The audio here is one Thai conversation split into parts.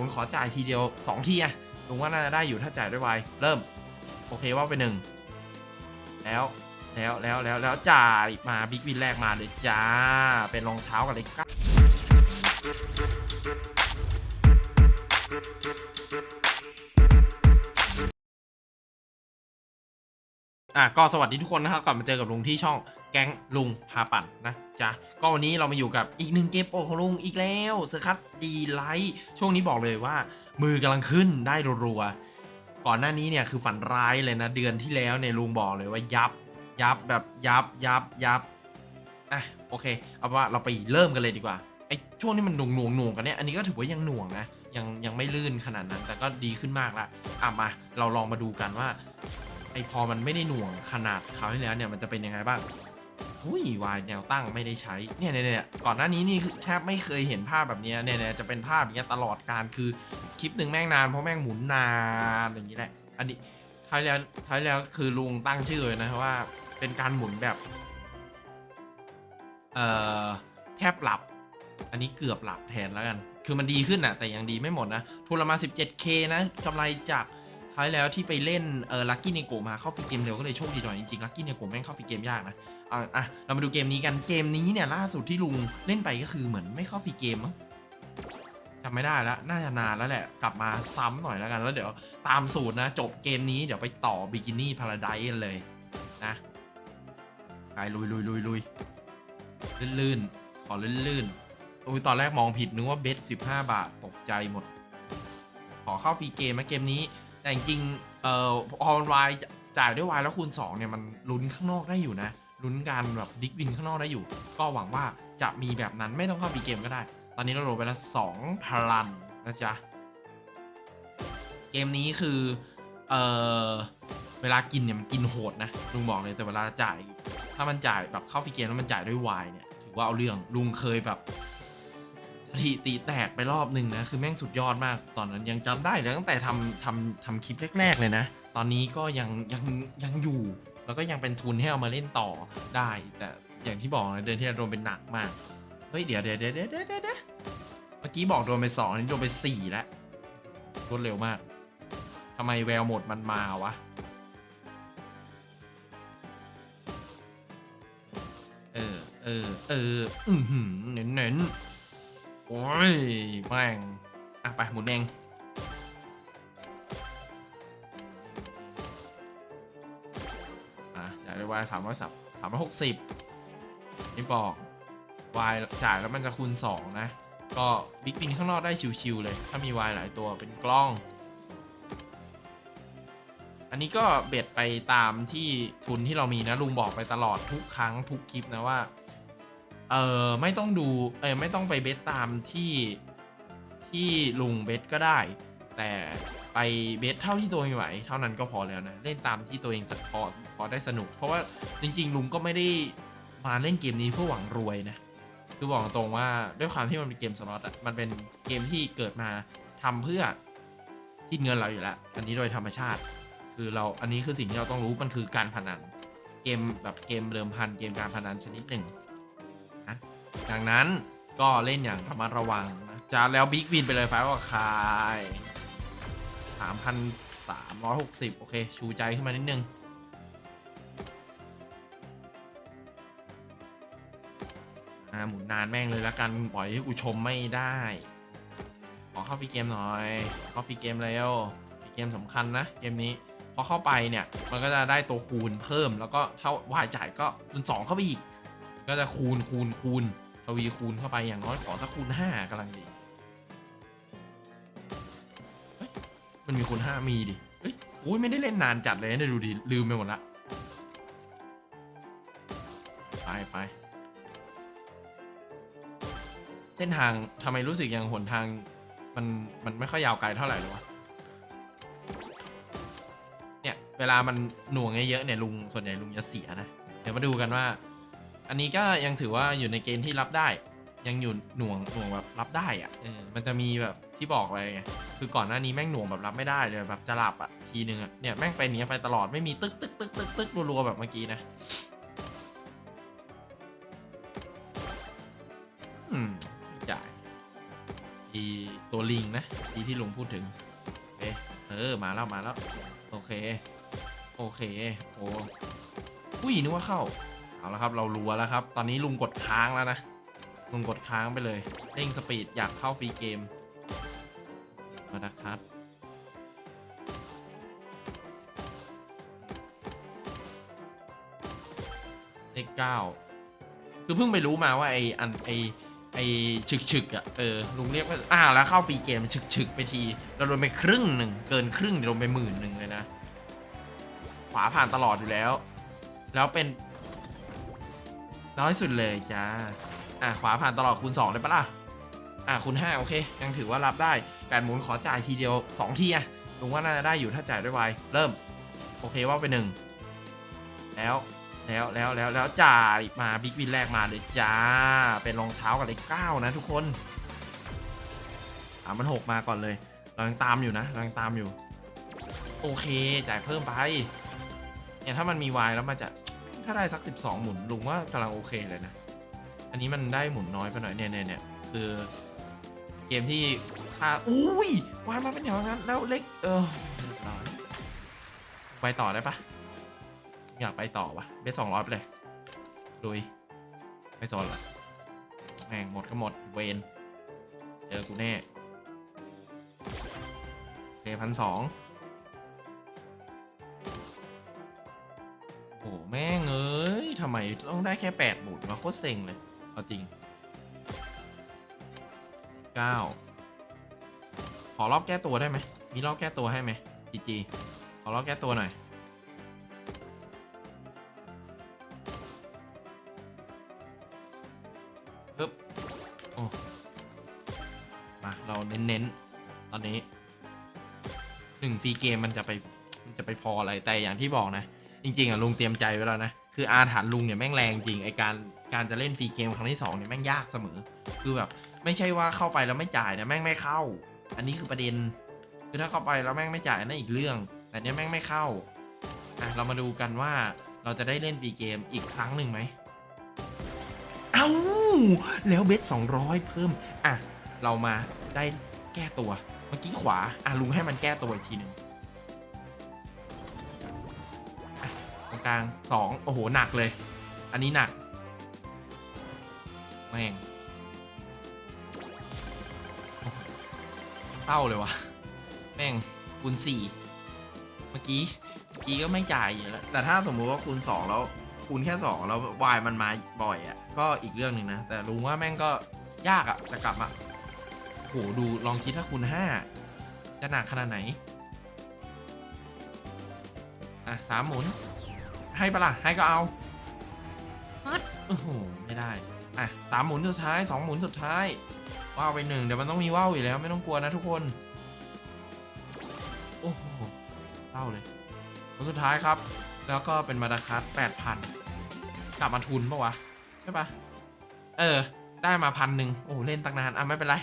ลุงขอจ่ายทีเดียวสองทีอะลุงว่าน่าจะได้อยู่ถ้าจ่ายด้วยไวเริ่ม โอเคว่าไปหนึ่งแล้วแล้วแล้วแล้วแล้วจ่ายมาบิ๊กวินแรกมาเลยจ้า เป็นรองเท้ากันเลยครับอะก็สวัสดีทุกคนนะครับกลับมาเจอกับลุงที่ช่อง แก๊งลุงพาปั่นนะจ๊ะก็วันนี้เรามาอยู่กับอีกหนึ่งเกมโปรของลุงอีกแล้วเซอร์คัตดีไลท์ช่วงนี้บอกเลยว่ามือกำลังขึ้นได้รัวๆก่อนหน้านี้เนี่ยคือฝันร้ายเลยนะ เดือนที่แล้วเนี่ยลุงบอกเลยว่ายับยับแบบยับยับยับอะโอเค เอาเป็นว่าเราไปเริ่มกันเลยดีกว่าไอ้ช่วงนี้มันหน่วงหน่วงหน่วงกันเนี่ยอันนี้ก็ถือว่ายังหน่วงนะยังยังไม่ลื่นขนาดนั้น แต่ก็ดีขึ้นมากละอะมาเราลองมาดูกันว่าไอพอมันไม่ได้หน่วงขนาดคราวที่แล้วเนี่ยมันจะเป็นยังไงบ้าง อุ้ยวายแนวตั้งไม่ได้ใช้เนี่ยเนี่ยเนี่ยก่อนหน้านี้นี่แทบไม่เคยเห็นภาพแบบเนี้ยเนี่ยเนี่ยจะเป็นภาพอย่างเงี้ยตลอดการคือคลิปหนึ่งแม่งนานเพราะแม่งหมุนนานอย่างนี้แหละ อันนี้ท้ายแล้วท้ายแล้วคือลุงตั้งชื่อเลยนะว่า เป็นการหมุนแบบเอ่อแทบหลับ อันนี้เกือบหลับแทนแล้วกัน คือมันดีขึ้นนะแต่ยังดีไม่หมดนะทุนละมา 17k นะกำไรจาก ท้ายแล้วที่ไปเล่นเออลักกี้เนโกมาเข้าฟรีเกมเร็วก็เลยโชคดีหน่อยจริงๆลักกี้เนโกแม่งเข้าฟรีเกมยากนะอะอะเรามาดูเกมนี้กันเกมนี้เนี่ยล่าสุดที่ลุงเล่นไปก็คือเหมือนไม่เข้าฟรีเกมมั้งจำไม่ได้แล้วน่าจะนานแล้วแหละ กลับมาซ้ำหน่อยแล้วกัน แล้วเดี๋ยวตามสูตรนะ จบเกมนี้เดี๋ยวไปต่อบิกินี่พาราไดกันเลยนะไปลุยลุยลุยลุยลื่นลื่นขอลื่นลื่นโอ้ยตอนแรกมองผิดนึกว่าเบสสิบาบาทตกใจหมด ขอเข้าฟรีเกมนะเกมนี้ แต่จริงเอ่อพอมันวายจ่ายด้วยวายแล้วคูณ2เนี่ยมันลุ้นข้างนอกได้อยู่นะลุ้นการแบบดิกวินข้างนอกได้อยู่ ก็หวังว่าจะมีแบบนั้นไม่ต้องเข้าฟรีเกมก็ได้ ตอนนี้เราโหลดไปแล้วสองพลันนะจ๊ะ เกมนี้คือ เอ่อเวลากินเนี่ยมันกินโหดนะลุงบอกเลยแต่เวลาจ่าย ถ้ามันจ่ายแบบเข้าฟรีเกมแล้วมันจ่ายด้วยวายเนี่ยถือว่าเอาเรื่องลุงเคยแบบ สถิติแตกไปรอบหนึ่งนะ คือแม่งสุดยอดมาก ตอนนั้นยังจำได้เลยตั้งแต่ทำทำทำคลิปแรก ๆ เลยนะ ตอนนี้ก็ยังยังยังอยู่ แล้วก็ยังเป็นทุนให้เอามาเล่นต่อได้ แต่อย่างที่บอกนะเดือนที่แล้วโดนเป็นหนักมาก เฮ้ย เดี๋ยวเดี๋ยวเดี๋ยวเดี๋ยวเดี๋ยวเมื่อกี้บอกโดนไปสองนี้โดนไปสี่แล้วรวดเร็วมากทำไมแววหมดมันมาวะเออเออเอออือหือเน้นเน้น โอ้ยแม่งอะไปหมุนเองอะจ่ายด้วายสามร้อยสับสามร้อยหกสิบนี่บอกวายจ่ายแล้วมันจะคูณสองนะ ก็บิ๊กปินข้างนอกได้ชิวๆเลย ถ้ามีวายหลายตัวเป็นกล้อง อันนี้ก็เบ็ดไปตามที่ทุนที่เรามีนะลุงบอกไปตลอดทุกครั้งทุกคลิปนะว่า เออไม่ต้องดูเออไม่ต้องไปเบ็ดตามที่ที่ลุงเบ็ดก็ได้ แต่ไปเบ็ดเท่าที่ตัวเองไหวเท่านั้นก็พอแล้วนะ เล่นตามที่ตัวเองสักพอพอได้สนุก เพราะว่าจริง ๆ ลุงก็ไม่ได้มาเล่นเกมนี้เพื่อหวังรวยนะคือบอกตรงว่าด้วยความที่มันเป็นเกมสล็อตอะมันเป็นเกมที่เกิดมาทำเพื่อกินเงินเราอยู่แล้วอันนี้โดยธรรมชาติ คือเราอันนี้คือสิ่งที่เราต้องรู้มันคือการพนัน เกมแบบเกมเดิมพันเกมการพนันชนิดหนึ่ง ดังนั้นก็เล่นอย่างระมัดระวังนะจะแล้วบิ๊กวินไปเลยไฟว่าคาย3,360 โอเค ชูใจขึ้นมานิดนึงหมุนนานแม่งเลยแล้วกัน ปล่อยให้กูชมไม่ได้ ขอเข้าฟรีเกมหน่อย เข้าฟรีเกมเร็วฟรีเกมสำคัญนะ เกมนี้ พอเข้าไปเนี่ย มันก็จะได้ตัวคูณเพิ่มแล้วก็ถ้าวาจ่ายก็คูณสองเข้าไปอีก ก็จะคูณคูณคูณ ทวีคูณเข้าไปอย่างน้อยขอสักคูณห้ากำลังดีมันมีคูณห้ามีดิเฮ้ยโอ้ยไม่ได้เล่นนานจัดเลยนะดูดิลืมไปหมดละไปไปเส้นทางทำไมรู้สึกอย่างหนทางมันมันไม่ค่อยยาวไกลเท่าไหร่เลยวะเนี่ยเวลามันหน่วงเยอะๆเนี่ยลุงส่วนใหญ่ลุงจะเสียนะ เดี๋ยวมาดูกันว่า อันนี้ก็ยังถือว่าอยู่ในเกณฑ์ที่รับได้ ยังอยู่หน่วงหน่วงแบบรับได้อะเออมันจะมีแบบที่บอกไปไงคือก่อนหน้านี้แม่งหน่วงแบบรับไม่ได้เลยแบบจะหลับอะทีนึงอะเนี่ยแม่งเป็นอย่างเงี้ยไปตลอดไม่มีตึกตึกตึกตึกตึกรัวๆแบบเมื่อกี้นะอืมจ่ายอีตัวลิงนะทีที่ลุงพูดถึงโอเคเออมาแล้วมาแล้ว โอเค โอเคโอ้อุ้ยนึกว่าเข้า เอาละครับเรารัวแล้วครับ ตอนนี้ลุงกดค้างแล้วนะ ลุงกดค้างไปเลยเร่งสปีดอยากเข้าฟรีเกมมาดักคัดเลขเก้าคือเพิ่งไปรู้มาว่าไออันไอไอฉึกฉึกๆอะเออลุงเรียกว่าอ่าแล้วเข้าฟรีเกมฉึกฉึกๆไปที เราโดนไปครึ่งหนึ่งเกินครึ่งเดี๋ยวโดนไปหมื่นหนึ่งเลยนะ ขวาผ่านตลอดอยู่แล้ว แล้วเป็น น้อยสุดเลยจ้า อะขวาผ่านตลอดคูณ2เลยปะล่ะ อะคูณ5โอเค ยังถือว่ารับได้แปดหมุนขอจ่ายทีเดียว 2 ทีอะลุงว่าน่าจะได้อยู่ถ้าจ่ายด้วยไวเริ่ม โอเคว่าไปหนึ่งแล้วแล้วแล้วแล้วแล้วจ่ายมาบิ๊กวินแรกมาเลยจ้า เป็นรองเท้ากับเลขเก้านะทุกคนอ่ามันหกมาก่อนเลยเรายังตามอยู่นะเรายังตามอยู่ โอเคจ่ายเพิ่มไปเนี่ยถ้ามันมีวายแล้วมันจะ ถ้าได้สัก 12 หมุนลุงว่ากำลังโอเคเลยนะ อันนี้มันได้หมุนน้อยไปหน่อยเนี่ยเนี่ยเนี่ยคือเกมที่ค่าอุ้ยวายมาเป็นแถวงั้นแล้วเล็กเออไปต่อได้ปะอยากไปต่อวะเบสสองร้อยไปเลยดุยไม่สนละแม่งหมดก็หมดเวนเจอกูแน่เคพันสอง แม่งเอ้ยทำไมต้องได้แค่แปดหมุนมาโคตรเซ็งเลยเอาจริงเก้าขอรอบแก้ตัวได้ไหม มีรอบแก้ตัวให้ไหมจีจีขอรอบแก้ตัวหน่อย ปึ๊บ โอ้ มา เราเน้นๆ ตอนนี้หนึ่งฟรีเกมมันจะไป มันจะไปพออะไร แต่อย่างที่บอกนะ จริงๆอะลุงเตรียมใจไว้แล้วนะ คืออาถรรพ์ลุงเนี่ยแม่งแรงจริงไอการการจะเล่นฟรีเกมครั้งที่สองเนี่ยแม่งยากเสมอ คือแบบไม่ใช่ว่าเข้าไปแล้วไม่จ่ายนะแม่งไม่เข้า อันนี้คือประเด็น คือถ้าเข้าไปแล้วแม่งไม่จ่ายนั่นอีกเรื่อง แต่เนี้ยแม่งไม่เข้าอะเรามาดูกันว่าเราจะได้เล่นฟรีเกมอีกครั้งหนึ่งไหมเอ้าแล้วเบส200 เพิ่มอะเรามาได้แก้ตัวเมื่อกี้ขวาอะลุงให้มันแก้ตัวอีกทีหนึ่ง กลาง2โอ้โห หนักเลย อันนี้หนักแม่งเศร้าเลยวะแม่งคูณ4เมื่อกี้เมื่อกี้ก็ไม่จ่ายอยู่แล้ว แต่ถ้าสมมุติว่าคูณ2แล้วคูณแค่2แล้ววายมันมาบ่อยอะ่ะ ก็อีกเรื่องหนึ่งนะ แต่ลุงว่าแม่งก็ยากอะ่ะจะกลับมาโหดูลองคิดถ้าคูณ5จะหนักขนาดไหน อะสามหมุน ให้ปะล่ะให้ก็เอาปึ๊ดโอ้โหไม่ได้ อะสามหมุนสุดท้ายสองหมุนสุดท้าย ว่าวไปหนึ่งเดี๋ยวมันต้องมีว่าวอยู่แล้วไม่ต้องกลัวนะทุกคน โอ้โหเศร้าเลยผลสุดท้ายครับ แล้วก็เป็นมาดาคัสแปดพันกลับมาทุนปะวะ ใช่ปะเออ ได้มาพันหนึ่งโอ้เล่นตั้งนาน อะ ไม่เป็นไร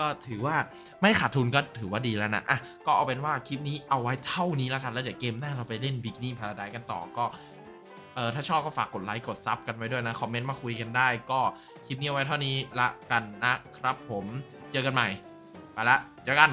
ก็ถือว่าไม่ขาดทุนก็ถือว่าดีแล้วนะ อะ ก็เอาเป็นว่าคลิปนี้เอาไว้เท่านี้แล้วกัน แล้วเดี๋ยวเกมหน้าเราไปเล่นบิกนี่พาราไดกันต่อก็ เออถ้าชอบก็ฝากกดไลค์กดซับกันไว้ด้วยนะ คอมเมนต์มาคุยกันได้ ก็คลิปนี้ไว้เท่านี้ละกันนะครับผมเจอกันใหม่ไปละเจอกัน